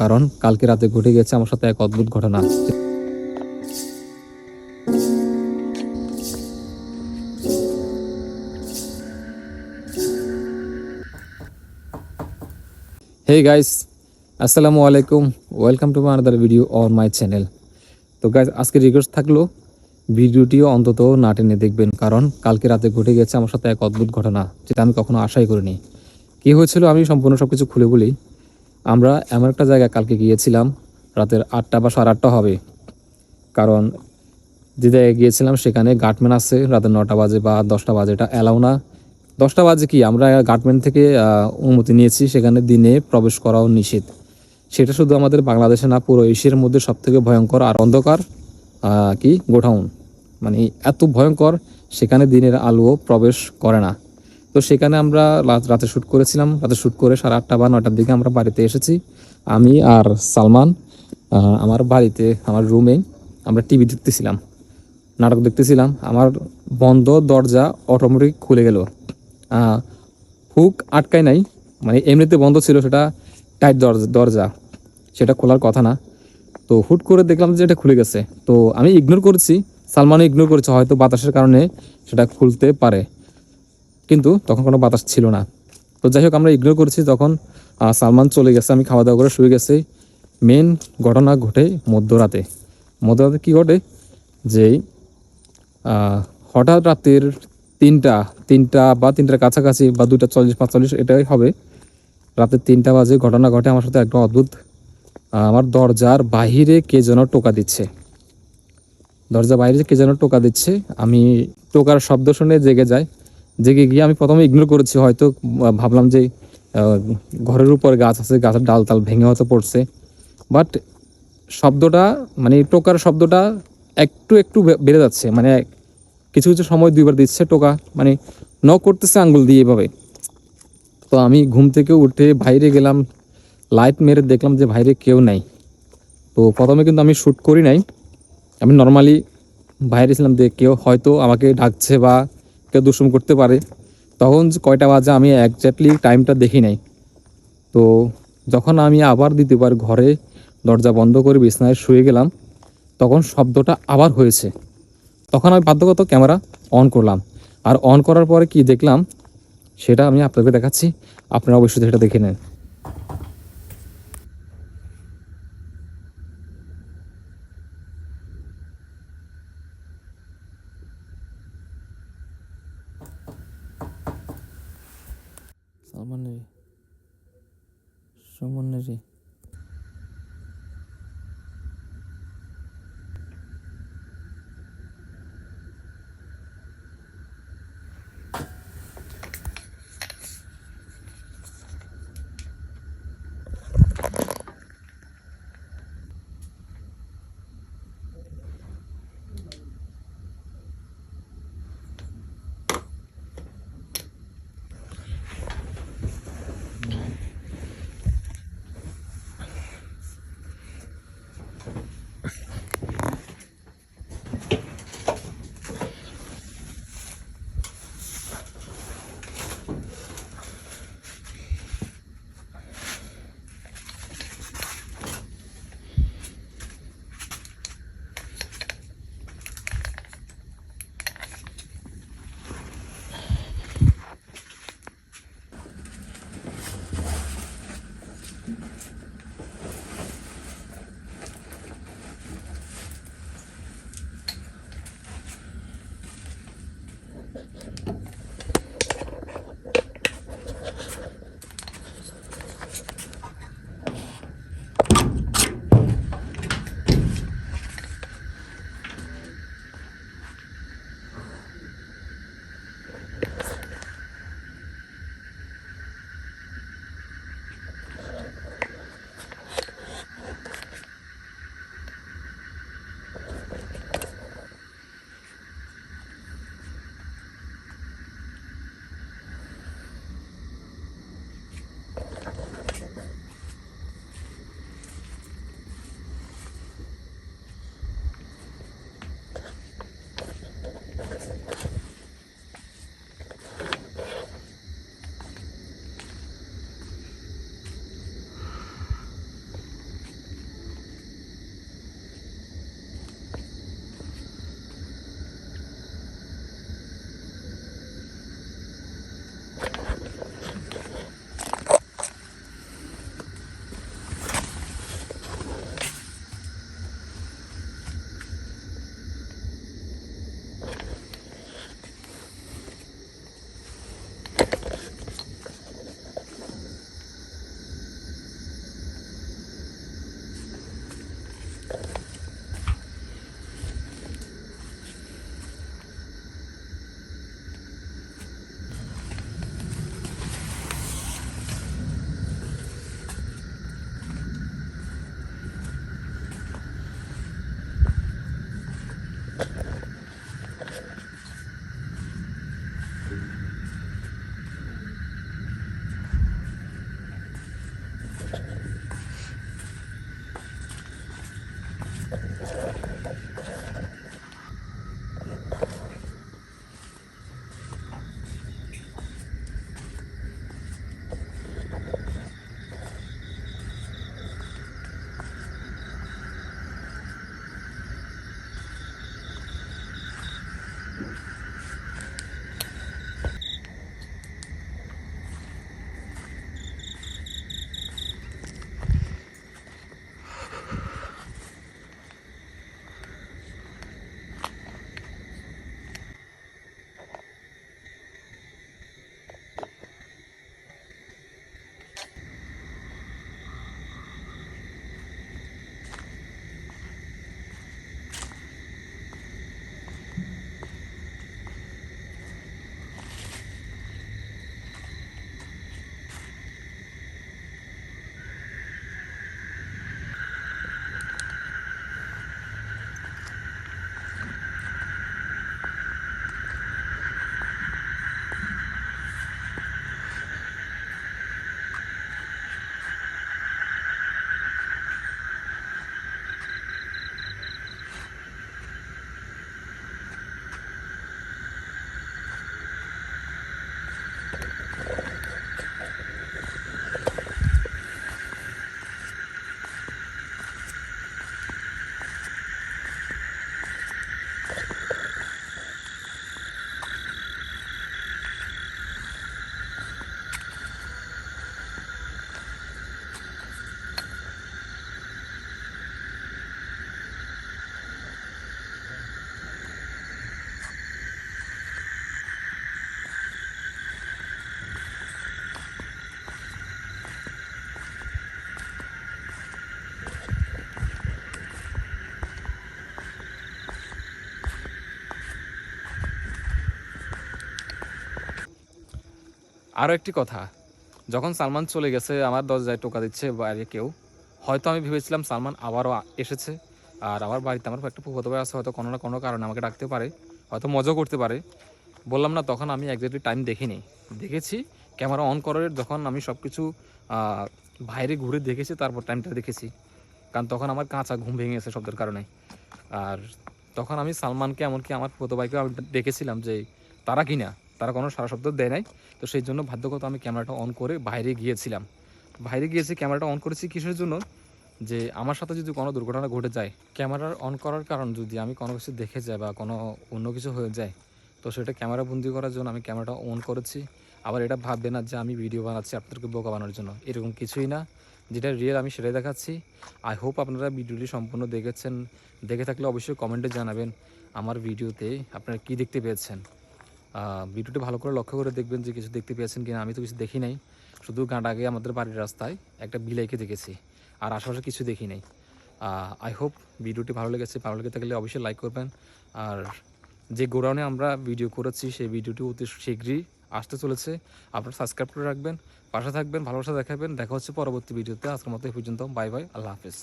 কারণ কালকে রাতে ঘটে গেছে আমার সাথে এক অদ্ভুত ঘটনা। হে গাইস আসসালামু আলাইকুম। Welcome to my another video on my channel তো গাইস আজকে রিকোয়েস্ট থাকল, ভিডিওটিও অন্তত না টেনে দেখবেন কারণ কালকে রাতে ঘটে গেছে আমার সাথে এক অদ্ভুত ঘটনা, যেটা আমি কখনো আশাই করিনি। কী হয়েছিল আমি সম্পূর্ণ সব কিছু খুলে বলি। আমরা এমন একটা জায়গায় কালকে গিয়েছিলাম, রাতের আটটা বা সাড়ে আটটা হবে। কারণ যে জায়গায় গিয়েছিলাম সেখানে গার্ডম্যান আছে রাতের নটা বাজে বা দশটা বাজে, এটা অ্যালাউ না। দশটা বাজে কি? আমরা গার্ডম্যান থেকে অনুমতি নিয়েছি, সেখানে দিনে প্রবেশ করাও নিষেধ। সেটা শুধু আমাদের বাংলাদেশে না, পুরো এশিয়ার মধ্যে সব থেকে ভয়ঙ্কর আর অন্ধকার কি? গোঠাউন মানে এত ভয়ঙ্কর, সেখানে দিনের আলোও প্রবেশ করে না। তো সেখানে আমরা রাতে শ্যুট করেছিলাম। রাতে শ্যুট করে সাড়ে আটটা বা নটার দিকে আমরা বাড়িতে এসেছি। আমি আর সালমান আমার বাড়িতে, আমার রুমে আমরা টিভি দেখতেছিলাম, নাটক দেখতেছিলাম। আমার বন্ধ দরজা অটোমেটিক খুলে গেল। হুক আটকায় নাই মানে এমনিতে বন্ধ ছিল, সেটা টাইট দরজা দরজা, সেটা খোলার কথা না। তো হুট করে দেখলাম যে এটা খুলে গেছে। তো আমি ইগনোর করেছি, সালমানও ইগনোর করেছে, হয়তো বাতাসের কারণে সেটা খুলতে পারে। কিন্তু তখন কোনো বাতাস ছিল না। তো যাই হোক, আমরা ইগনোর করেছি তখন সালমান চলে গেছে, আমি খাওয়া দাওয়া করে শুয়ে গেছি। মেন ঘটনা ঘটে মধ্যরাতে। মধ্যরাতে কি ঘটে? যে হঠাৎ রাতের তিনটা তিনটা বা তিনটার কাছাকাছি বা দুটা চল্লিশ, পাঁচচল্লিশ এটাই হবে। রাতের তিনটা বাজে, ঘটনা ঘটে আমার সাথে একটা অদ্ভুত। আমার দরজার বাহিরে কে যেন টোকা দিচ্ছে। দরজা বাইরে কে যেন টোকা দিচ্ছে। আমি টোকার শব্দ শুনে জেগে যাই। জেগে গিয়ে আমি প্রথমে ইগনোর করেছি, হয়তো ভাবলাম যে ঘরের উপর গাছ আছে, গাছের ডাল তাল ভেঙে হয়তো পড়ছে। বাট শব্দটা মানে টোকার শব্দটা একটু একটু বেড়ে যাচ্ছে। মানে কিছু কিছু সময় দুইবার দিচ্ছে টোকা মানে ন করতেছে আঙ্গুল দিয়ে এভাবে। তো আমি ঘুম থেকে উঠে বাইরে গেলাম লাইট মেরে দেখলাম যে বাইরে কেউ নাই। তো প্রথমে কিন্তু আমি শ্যুট করি নাই। আমি নর্মালি বাইরে ছিলাম যে কেউ হয়তো আমাকে ডাকছে বা কেউ দুষ্টুম করতে পারে, তখন কয়টা বাজে আমি একজাক্টলি টাইমটা দেখি নাই। তো যখন আমি আবার দ্বিতীয়বার ঘরে দরজা বন্ধ করে বিছনায় শুয়ে গেলাম, তখন শব্দটা আবার হয়েছে। তখন আমি বাধ্যগত ক্যামেরা অন করলাম। আর অন করার পরে কি দেখলাম, সেটা আমি আপনাকে দেখাচ্ছি। আপনারা অবশ্যই সেটা দেখে নেন। Son buenos días. আরও একটি কথা। যখন সালমান চলে গেছে, আমার দরজায় টোকা দিচ্ছে বাইরে কেউ, হয়তো আমি ভেবেছিলাম সালমান আবারও এসেছে, আর আমার বাড়িতে আমার একটা ফুফাতো ভাই আছে, হয়তো কোনো না কোনো কারণে আমাকে ডাকতে পারে, হয়তো মজা করতে পারে। বললাম, না, তখন আমি একজাক্টলি টাইম দেখিনি। দেখেছি ক্যামেরা অন করার যখন আমি সব কিছু বাইরে ঘুরে দেখেছি, তারপর টাইমটা দেখেছি। কারণ তখন আমার কাঁচা ঘুম ভেঙে গেছে শব্দের কারণে। আর তখন আমি সালমানকে, এমনকি আমার ফটো বাইকেও আমি দেখেছিলাম যে, তারা কিনা? তারা কোনো সারা শব্দ দেয় নাই। তো সেই জন্য বাধ্যগত আমি ক্যামেরাটা অন করে বাইরে গিয়েছিলাম। বাইরে গিয়েছি ক্যামেরাটা অন করেছি কিসের জন্য? যে আমার সাথে যদি কোনো দুর্ঘটনা ঘটে যায় ক্যামেরার অন করার কারণ যদি আমি কোনো কিছু দেখে যাই বা কোনো অন্য কিছু হয়ে যায়, তো সেটা ক্যামেরা বন্দি করার জন্য আমি ক্যামেরাটা অন করেছি। আবার এটা ভাববে না যে আমি ভিডিও বানাচ্ছি আপনাদেরকে বোকা বানানোর জন্য। এরকম কিছুই না। যেটা রিয়েল আমি সেটাই দেখাচ্ছি। আই হোপ আপনারা ভিডিওটি সম্পূর্ণ দেখেছেন। দেখে থাকলে অবশ্যই কমেন্টে জানাবেন আমার ভিডিওতে আপনারা কি দেখতে পেয়েছেন। ভিডিওটি ভালো করে লক্ষ্য করে দেখবেন যে কিছু দেখতে পেয়েছেন কিনা। আমি তো কিছু দেখি নাই। শুধু গাঁট আগে আমাদের বাড়ির রাস্তায় একটা বিলাইকে দেখেছি। আর আশেপাশে কিছু দেখি নাই। আই হোপ ভিডিওটি ভালো লেগেছে। ভালো লেগে থাকলে অবশ্যই লাইক করবেন। আর যে গোডাউনে আমরা ভিডিও করেছি, সেই ভিডিওটি অতি শীঘ্রই আসতে চলেছে। আপনারা সাবস্ক্রাইব করে রাখবেন, পাশে থাকবেন, ভালোবাসা দেখাবেন। দেখা হচ্ছে পরবর্তী ভিডিওতে আজকের মতো এই পর্যন্ত। বাই বাই আল্লাহ হাফিজ।